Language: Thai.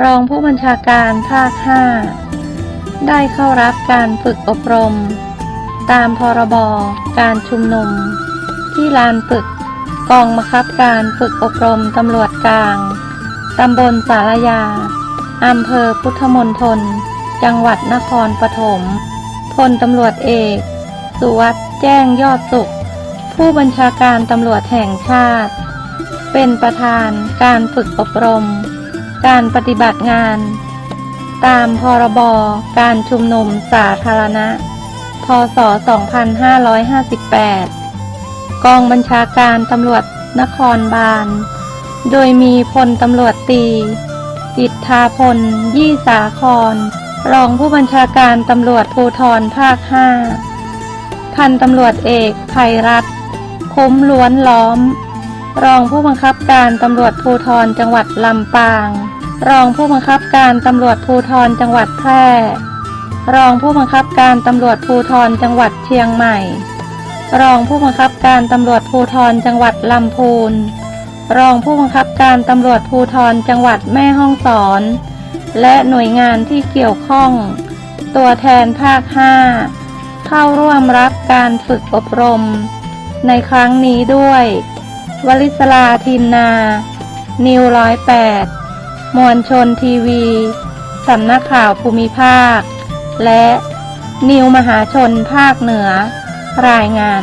รองผู้บัญชาการภาค 5 ได้เข้ารับการฝึกอบรม ตามพรบการชุมนุม ที่ลานฝึกกองบังคับการฝึกอบรมตำรวจกลาง ตำบลสารยา อำเภอพุทธมณฑล จังหวัดนครปฐม พลตำรวจเอก สุวัสด์แจ้งยอดสุข ผู้บัญชาการตำรวจแห่งชาติ เป็นประธานการฝึกอบรม การปฏิบัติงาน ตามพรบการชุมนุมสาธารณะ พศ 2558 กองบัญชาการตำรวจนครบาล โดยมีพลตำรวจตีอิทธาพล ยี่สาคร รองผู้บัญชาการตำรวจภูธรภาค 5 พันตำรวจเอกภัยรัตคุ้มล้วนล้อม รองผู้บังคับการตำรวจภูธรจังหวัดลำปาง รองผู้บังคับการตำรวจภูธรจังหวัดแพร่ รองผู้บังคับการตำรวจภูธรจังหวัดเชียงใหม่ รองผู้บังคับการตำรวจภูธรจังหวัดลำพูน รองผู้บังคับการตำรวจภูธรจังหวัดแม่ฮ่องสอน และหน่วยงานที่เกี่ยวข้อง ตัวแทนภาค 5 เข้าร่วมรับการฝึกอบรม ในครั้งนี้ด้วย วลิศลาทินนา นิวร้อยแปดมวลชนทีวี สำนักข่าวภูมิภาค และนิวมหาชนภาคเหนือ รายงาน